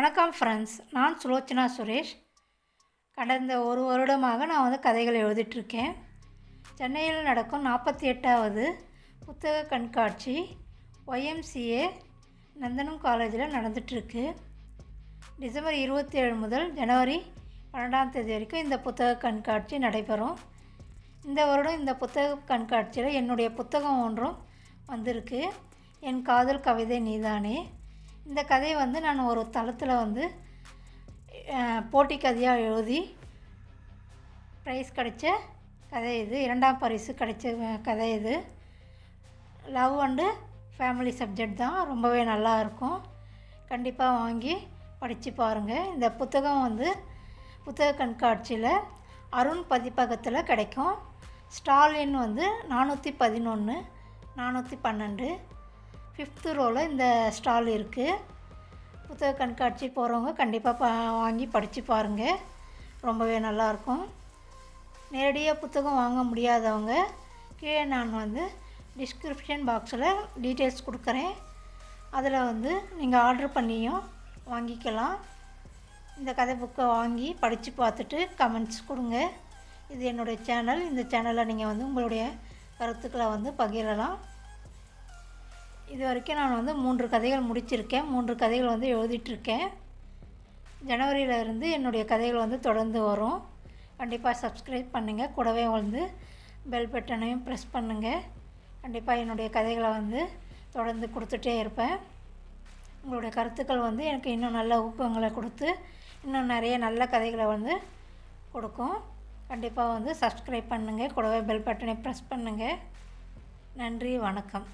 வணக்கம் ஃப்ரெண்ட்ஸ் நான் சுலோச்சனா சுரேஷ். கடந்த ஒரு வருடமாக நான் வந்து கதைகள் எழுதிட்டுருக்கேன். சென்னையில் நடக்கும் நாற்பத்தி எட்டாவது புத்தக கண்காட்சி ஒய்எம்சிஏ நந்தனம் காலேஜில் நடந்துகிட்ருக்கு டிசம்பர் இருபத்தி ஏழு முதல் ஜனவரி பன்னெண்டாம் தேதி வரைக்கும் இந்த புத்தக கண்காட்சி நடைபெறும். இந்த வருடம் இந்த புத்தக கண்காட்சியில் என்னுடைய புத்தகம் ஒன்றும் வந்திருக்கு. என் காதல் கவிதை நீதானே. இந்த கதையை வந்து நான் ஒரு தளத்தில் வந்து போட்டி கதையாக எழுதி ப்ரைஸ் கிடைச்ச கதை இது. இரண்டாம் பரிசு கிடைச்ச கதை இது. லவ் அண்டு ஃபேமிலி சப்ஜெக்ட் தான். ரொம்பவே நல்லா இருக்கும். கண்டிப்பாக வாங்கி படித்து பாருங்கள் இந்த புத்தகம் வந்து புத்தக கண்காட்சியில் அருண் பதிப்பகத்தில் கிடைக்கும். ஸ்டாலின் வந்து நானூற்றி பதினொன்று நானூற்றி பன்னெண்டு. ஃபிஃப்த்து ரோவில் இந்த ஸ்டால் இருக்குது புத்தக கண்காட்சி போகிறவங்க கண்டிப்பாக பா வாங்கி படித்து பாருங்கள் ரொம்பவே நல்லாயிருக்கும் நேரடியாக புத்தகம் வாங்க முடியாதவங்க கீழே நான் வந்து டிஸ்கிரிப்ஷன் பாக்ஸில் டீட்டெயில்ஸ் கொடுக்குறேன். அதில் வந்து நீங்கள் ஆர்டர் பண்ணியும் வாங்கிக்கலாம். இந்த கதை புக்கை வாங்கி படித்து பார்த்துட்டு கமெண்ட்ஸ் கொடுங்க. இது என்னுடைய சேனல் இந்த சேனலில் நீங்கள் வந்து உங்களுடைய கருத்துக்களை வந்து பகிரலாம். இது வரைக்கும் நான் வந்து மூன்று கதைகள் முடிச்சிருக்கேன். மூன்று கதைகள் வந்து எழுதிட்டுருக்கேன். ஜனவரியிலிருந்து என்னுடைய கதைகள் வந்து தொடர்ந்து வரும். கண்டிப்பாக சப்ஸ்கிரைப் பண்ணுங்கள் கூடவே வந்து பெல் பட்டனையும் ப்ரெஸ் பண்ணுங்கள் கண்டிப்பாக என்னுடைய கதைகளை வந்து தொடர்ந்து கொடுத்துட்டே இருப்பேன். உங்களுடைய கருத்துக்கள் வந்து எனக்கு இன்னும் நல்ல ஊக்கங்களை கொடுத்து இன்னும் நிறைய நல்ல கதைகளை வந்து கொடுக்கும். கண்டிப்பாக வந்து சப்ஸ்கிரைப் பண்ணுங்கள் கூடவே பெல் பட்டனை ப்ரெஸ் பண்ணுங்கள் நன்றி வணக்கம்.